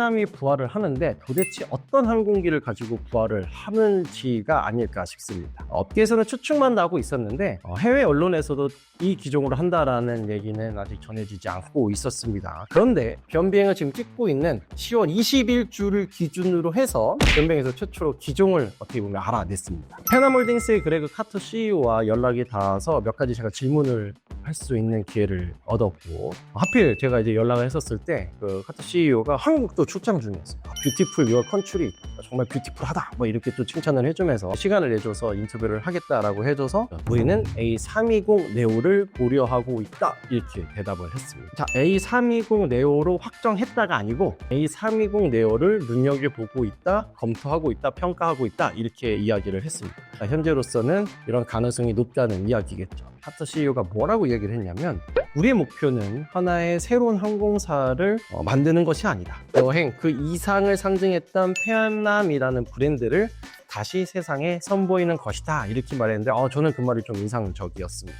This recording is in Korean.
페남이 부활을 하는데 도대체 어떤 항공기를 가지고 부활을 하는지가 아닐까 싶습니다. 업계에서는 추측만 나고 있었는데 어, 해외 언론에서도 이 기종으로 한다라는 얘기는 아직 전해지지 않고 있었습니다. 그런데 변비행을 지금 찍고 있는 10월 21주를 기준으로 해서 변비행에서 최초로 기종을 어떻게 보면 알아냈습니다. 페남홀딩스의 그레그 카터 CEO와 연락이 닿아서 몇 가지 제가 질문을 할 수 있는 기회를 얻었고 하필 제가 이제 연락을 했었을 때 그 카터 CEO가 한국도 출장 중이었어요. 뷰티풀 유어 컨츄리 정말 뷰티풀하다 뭐 이렇게 또 칭찬을 해주면서 시간을 내줘서 인터뷰를 하겠다라고 해줘서 우리는 A320 네오를 고려하고 있다 이렇게 대답을 했습니다. 자 A320 네오로 확정했다가 아니고 A320 네오를 눈여겨보고 있다, 검토하고 있다, 평가하고 있다 이렇게 이야기를 했습니다. 자, 현재로서는 이런 가능성이 높다는 이야기겠죠. 하터 CEO가 뭐라고 얘기를 했냐면 우리의 목표는 하나의 새로운 항공사를 어, 만드는 것이 아니다. 여행 그 이상을 상징했던 페안남이라는 브랜드를 다시 세상에 선보이는 것이다. 이렇게 말했는데 어, 저는 그 말이 좀 인상적이었습니다.